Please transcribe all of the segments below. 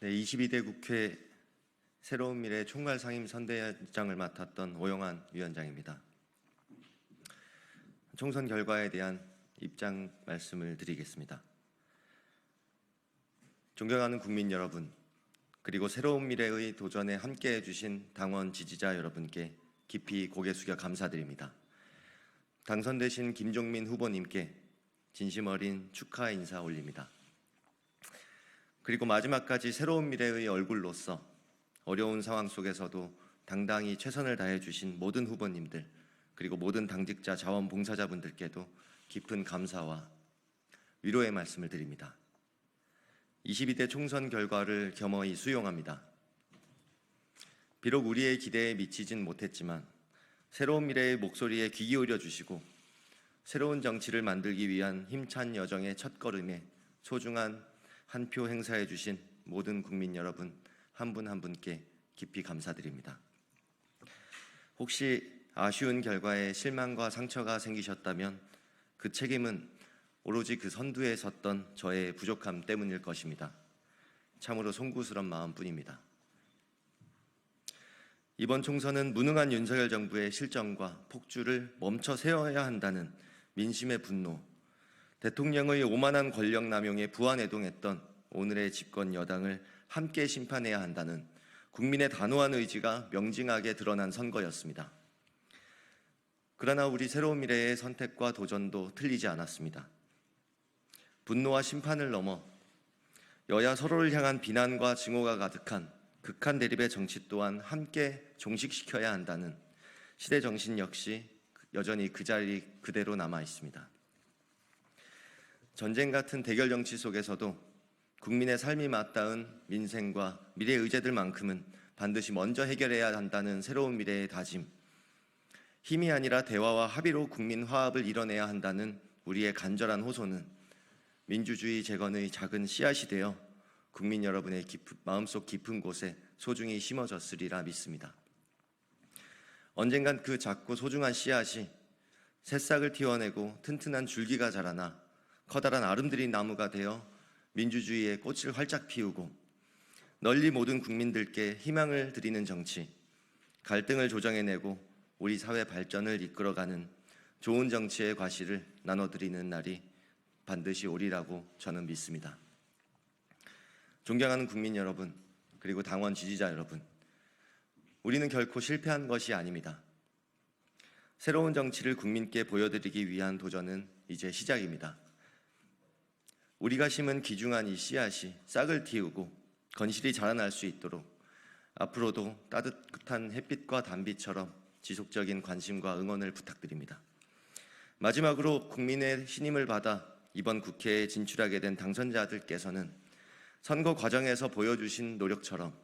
네, 22대 국회 새로운 미래 총괄 상임 선대장을 맡았던 오영환 위원장입니다. 총선 결과에 대한 입장 말씀을 드리겠습니다. 존경하는 국민 여러분, 그리고 새로운 미래의 도전에 함께해 주신 당원 지지자 여러분께 깊이 고개 숙여 감사드립니다. 당선되신 김종민 후보님께 진심 어린 축하 인사 올립니다. 그리고 마지막까지 새로운 미래의 얼굴로서 어려운 상황 속에서도 당당히 최선을 다해 주신 모든 후보님들 그리고 모든 당직자 자원봉사자분들께도 깊은 감사와 위로의 말씀을 드립니다. 22대 총선 결과를 겸허히 수용합니다. 비록 우리의 기대에 미치진 못했지만 새로운 미래의 목소리에 귀 기울여 주시고 새로운 정치를 만들기 위한 힘찬 여정의 첫걸음에 소중한 한 표 행사해 주신 모든 국민 여러분 한분한 분께 깊이 감사드립니다. 혹시 아쉬운 결과에 실망과 상처가 생기셨다면 그 책임은 오로지 그 선두에 섰던 저의 부족함 때문일 것입니다. 참으로 송구스런 마음뿐입니다. 이번 총선은 무능한 윤석열 정부의 실정과 폭주를 멈춰 세워야 한다는 민심의 분노, 대통령의 오만한 권력 남용에 부안해동했던 오늘의 집권 여당을 함께 심판해야 한다는 국민의 단호한 의지가 명징하게 드러난 선거였습니다. 그러나 우리 새로운 미래의 선택과 도전도 틀리지 않았습니다. 분노와 심판을 넘어 여야 서로를 향한 비난과 증오가 가득한 극한 대립의 정치 또한 함께 종식시켜야 한다는 시대 정신 역시 여전히 그 자리 그대로 남아 있습니다. 전쟁 같은 대결 정치 속에서도 국민의 삶이 맞닿은 민생과 미래 의제들만큼은 반드시 먼저 해결해야 한다는 새로운 미래의 다짐, 힘이 아니라 대화와 합의로 국민 화합을 이뤄내야 한다는 우리의 간절한 호소는 민주주의 재건의 작은 씨앗이 되어 국민 여러분의 깊은, 마음속 깊은 곳에 소중히 심어졌으리라 믿습니다. 언젠간 그 작고 소중한 씨앗이 새싹을 틔워내고 튼튼한 줄기가 자라나 커다란 아름드린 나무가 되어 민주주의의 꽃을 활짝 피우고 널리 모든 국민들께 희망을 드리는 정치, 갈등을 조정해내고 우리 사회 발전을 이끌어가는 좋은 정치의 과실을 나눠드리는 날이 반드시 오리라고 저는 믿습니다. 존경하는 국민 여러분, 그리고 당원 지지자 여러분, 우리는 결코 실패한 것이 아닙니다. 새로운 정치를 국민께 보여드리기 위한 도전은 이제 시작입니다. 우리가 심은 귀중한 이 씨앗이 싹을 틔우고 건실히 자라날 수 있도록 앞으로도 따뜻한 햇빛과 단비처럼 지속적인 관심과 응원을 부탁드립니다. 마지막으로 국민의 신임을 받아 이번 국회에 진출하게 된 당선자들께서는 선거 과정에서 보여주신 노력처럼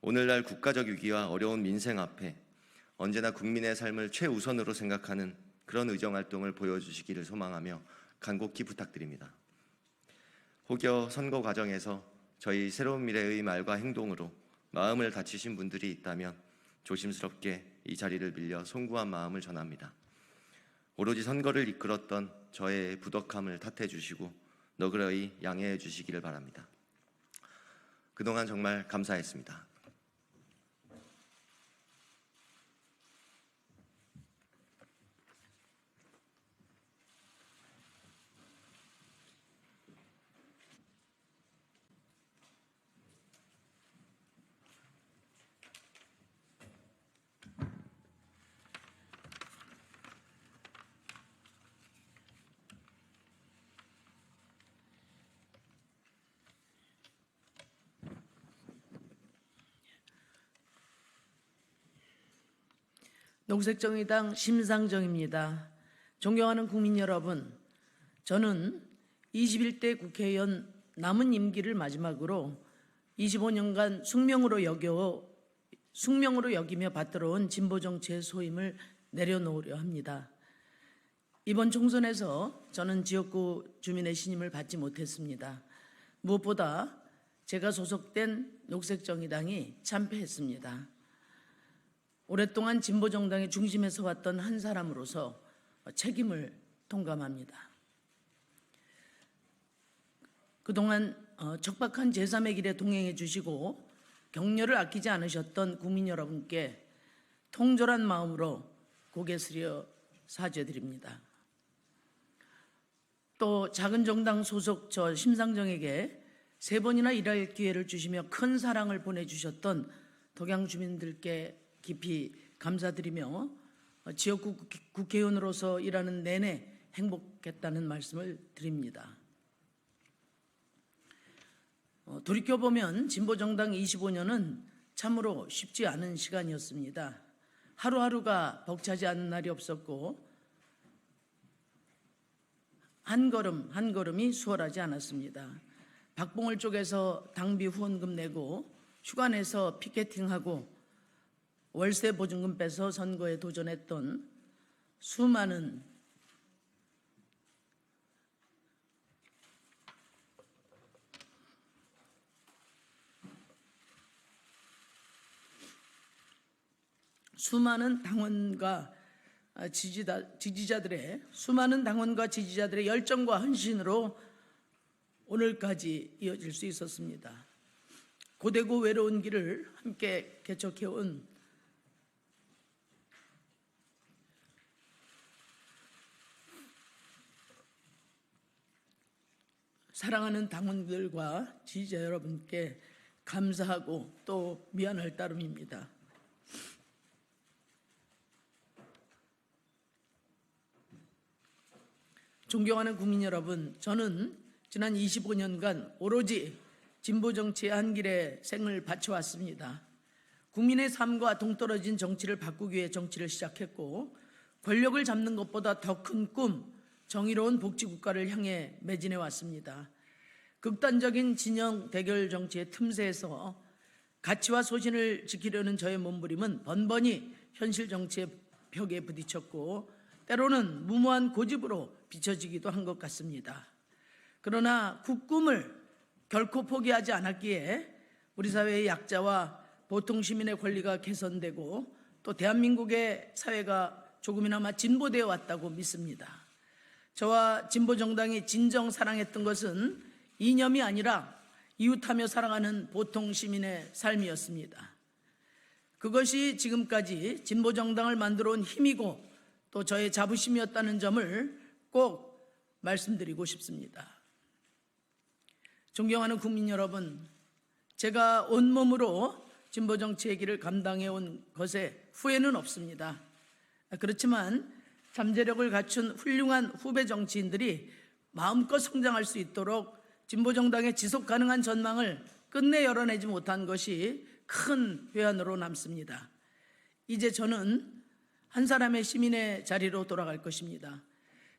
오늘날 국가적 위기와 어려운 민생 앞에 언제나 국민의 삶을 최우선으로 생각하는 그런 의정 활동을 보여주시기를 소망하며 간곡히 부탁드립니다. 혹여 선거 과정에서 저희 새로운 미래의 말과 행동으로 마음을 다치신 분들이 있다면 조심스럽게 이 자리를 빌려 송구한 마음을 전합니다. 오로지 선거를 이끌었던 저의 부덕함을 탓해 주시고 너그러이 양해해 주시기를 바랍니다. 그동안 정말 감사했습니다. 녹색정의당 심상정입니다. 존경하는 국민 여러분, 저는 21대 국회의원 남은 임기를 마지막으로 25년간 숙명으로 여겨 숙명으로 여기며 받들어온 진보 정치의 소임을 내려놓으려 합니다. 이번 총선에서 저는 지역구 주민의 신임을 받지 못했습니다. 무엇보다 제가 소속된 녹색정의당이 참패했습니다. 오랫동안 진보 정당의 중심에 서 왔던 한 사람으로서 책임을 통감합니다. 그동안 어, 척박한 제3의 길에 동행해 주시고 격려를 아끼지 않으셨던 국민 여러분께 통절한 마음으로 고개 숙여 사죄드립니다. 또 작은 정당 소속 저 심상정에게 세 번이나 일할 기회를 주시며 큰 사랑을 보내주셨던 독양 주민들께 깊이 감사드리며 어, 지역구 국회- 국회의원으로서 일하는 내내 행복했다는 말씀을 드립니다. 어, 돌이켜보면 진보정당 25년은 참으로 쉽지 않은 시간이었습니다. 하루하루가 벅차지 않은 날이 없었고 한 걸음 한 걸음이 수월하지 않았습니다. 박봉을 쪽에서 당비 후원금 내고 휴가 내서 피켓팅하고 월세 보증금 빼서 선거에 도전했던 수많은 수많은 당원과 아, 지지다, 지지자들의 수많은 당원과 지지자들의 열정과 헌신으로 오늘까지 이어질 수 있었습니다. 고되고 외로운 길을 함께 개척해온 사랑하는 당원들과 지지자 여러분께 감사하고 또 미안할 따름입니다. 존경하는 국민 여러분, 저는 지난 25년간 오로지 진보 정치의 한 길에 생을 바쳐왔습니다. 국민의 삶과 동떨어진 정치를 바꾸기 위해 정치를 시작했고 권력을 잡는 것보다 더 큰 꿈, 정의로운 복지국가를 향해 매진해 왔습니다. 극단적인 진영 대결 정치의 틈새에서 가치와 소신을 지키려는 저의 몸부림은 번번이 현실 정치의 벽에 부딪혔고 때로는 무모한 고집으로 비춰지기도 한 것 같습니다. 그러나 국꿈을 결코 포기하지 않았기에 우리 사회의 약자와 보통 시민의 권리가 개선되고 또 대한민국의 사회가 조금이나마 진보되어 왔다고 믿습니다. 저와 진보 정당이 진정 사랑했던 것은 이념이 아니라 이웃하며 살아가는 보통 시민의 삶이었습니다. 그것이 지금까지 진보 정당을 만들어 온 힘이고 또 저의 자부심이었다는 점을 꼭 말씀드리고 싶습니다. 존경하는 국민 여러분, 제가 온몸으로 진보 정치의 길을 감당해 온 것에 후회는 없습니다. 그렇지만 잠재력을 갖춘 훌륭한 후배 정치인들이 마음껏 성장할 수 있도록 진보 정당의 지속 가능한 전망을 끝내 열어내지 못한 것이 큰 회한으로 남습니다. 이제 저는 한 사람의 시민의 자리로 돌아갈 것입니다.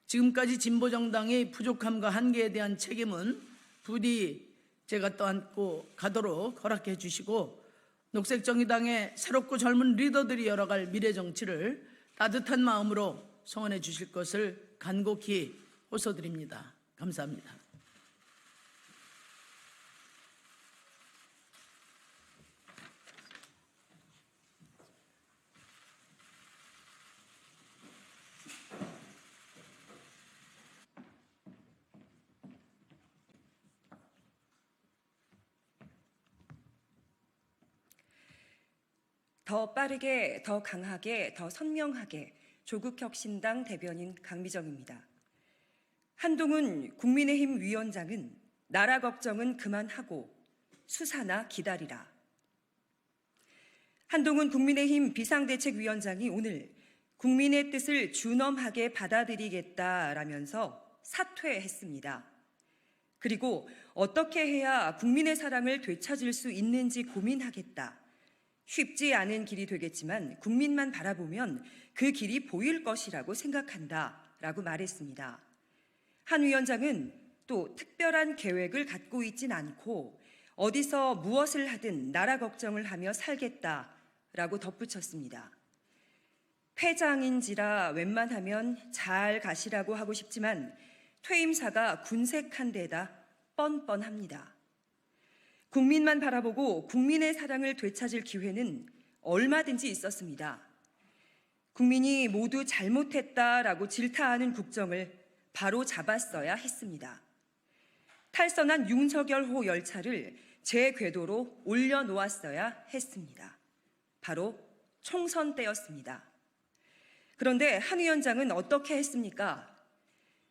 지금까지 진보 정당의 부족함과 한계에 대한 책임은 부디 제가 떠안고 가도록 허락해 주시고 녹색정의당의 새롭고 젊은 리더들이 열어갈 미래 정치를 따뜻한 마음으로 성원해 주실 것을 간곡히 호소드립니다. 감사합니다. 더 빠르게, 더 강하게, 더 선명하게 조국혁신당 대변인 강미정입니다. 한동훈 국민의힘 위원장은 나라 걱정은 그만하고 수사나 기다리라. 한동훈 국민의힘 비상대책위원장이 오늘 국민의 뜻을 준엄하게 받아들이겠다라면서 사퇴했습니다. 그리고 어떻게 해야 국민의 사랑을 되찾을 수 있는지 고민하겠다. 쉽지 않은 길이 되겠지만 국민만 바라보면 그 길이 보일 것이라고 생각한다. 라고 말했습니다. 한 위원장은 또 특별한 계획을 갖고 있진 않고 어디서 무엇을 하든 나라 걱정을 하며 살겠다. 라고 덧붙였습니다. 회장인지라 웬만하면 잘 가시라고 하고 싶지만 퇴임사가 군색한 데다 뻔뻔합니다. 국민만 바라보고 국민의 사랑을 되찾을 기회는 얼마든지 있었습니다. 국민이 모두 잘못했다라고 질타하는 국정을 바로 잡았어야 했습니다. 탈선한 윤석열호 열차를 제 궤도로 올려놓았어야 했습니다. 바로 총선 때였습니다. 그런데 한 위원장은 어떻게 했습니까?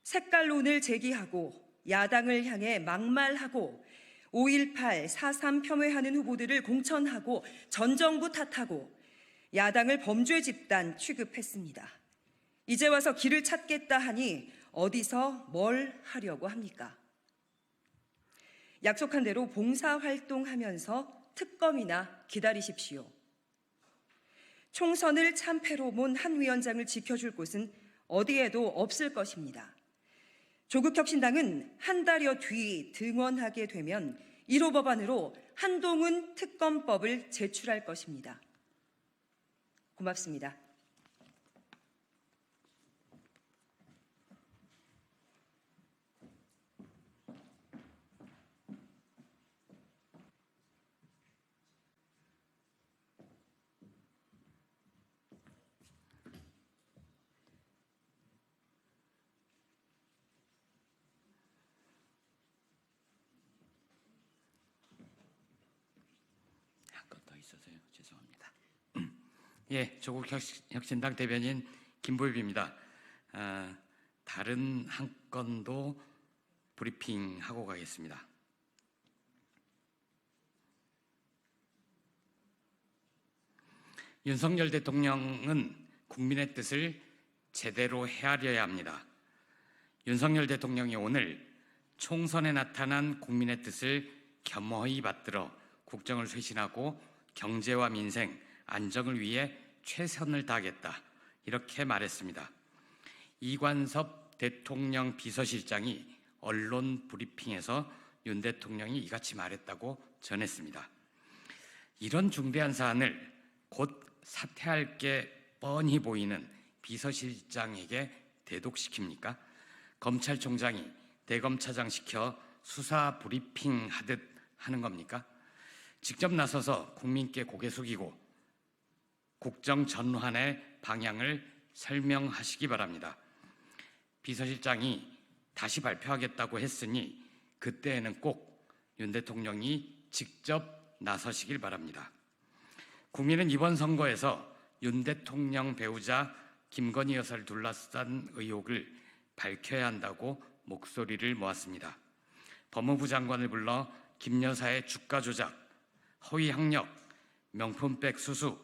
색깔론을 제기하고 야당을 향해 막말하고 5.18, 4.3 폄훼하는 후보들을 공천하고 전 정부 탓하고 야당을 범죄 집단 취급했습니다. 이제 와서 길을 찾겠다 하니 어디서 뭘 하려고 합니까? 약속한 대로 봉사활동하면서 특검이나 기다리십시오. 총선을 참패로 몬 한 위원장을 지켜줄 곳은 어디에도 없을 것입니다. 조국 혁신당은 한 달여 뒤 등원하게 되면 1호 법안으로 한동훈 특검법을 제출할 것입니다. 고맙습니다. 있어서요. 죄송합니다. 예, 조국 혁신- 혁신당 대변인 김보입입니다. 아, 다른 한 건도 브리핑하고 가겠습니다. 윤석열 대통령은 국민의 뜻을 제대로 헤아려야 합니다. 윤석열 대통령이 오늘 총선에 나타난 국민의 뜻을 겸허히 받들어 국정을 쇄신하고 경제와 민생, 안정을 위해 최선을 다하겠다. 이렇게 말했습니다. 이관섭 대통령 비서실장이 언론 브리핑에서 윤 대통령이 이같이 말했다고 전했습니다. 이런 중대한 사안을 곧 사퇴할 게 뻔히 보이는 비서실장에게 대독시킵니까? 검찰총장이 대검차장 시켜 수사 브리핑 하듯 하는 겁니까? 직접 나서서 국민께 고개 숙이고 국정 전환의 방향을 설명하시기 바랍니다. 비서실장이 다시 발표하겠다고 했으니 그때에는 꼭 윤 대통령이 직접 나서시길 바랍니다. 국민은 이번 선거에서 윤 대통령 배우자 김건희 여사를 둘러싼 의혹을 밝혀야 한다고 목소리를 모았습니다. 법무부 장관을 불러 김 여사의 주가 조작, 허위 학력, 명품백 수수,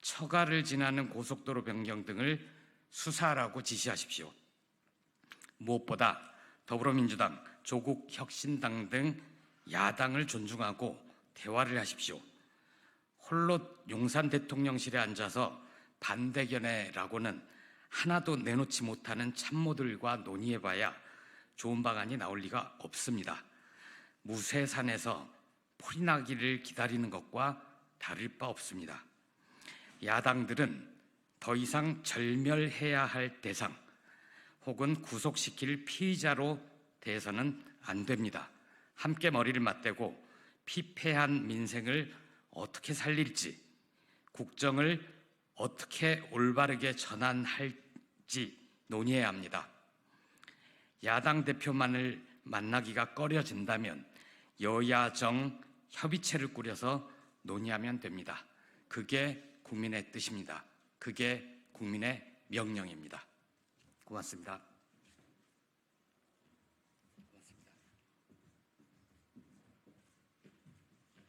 처가를 지나는 고속도로 변경 등을 수사하라고 지시하십시오. 무엇보다 더불어민주당, 조국 혁신당 등 야당을 존중하고 대화를 하십시오. 홀로 용산 대통령실에 앉아서 반대견해라고는 하나도 내놓지 못하는 참모들과 논의해봐야 좋은 방안이 나올 리가 없습니다. 무쇠산에서 풀이 나기를 기다리는 것과 다를 바 없습니다. 야당들은 더 이상 절멸해야 할 대상 혹은 구속시킬 피의자로 대해서는 안 됩니다. 함께 머리를 맞대고 피폐한 민생을 어떻게 살릴지, 국정을 어떻게 올바르게 전환할지 논의해야 합니다. 야당 대표만을 만나기가 꺼려진다면 여야정 협의체를 꾸려서 논의하면 됩니다. 그게 국민의 뜻입니다. 그게 국민의 명령입니다. 고맙습니다.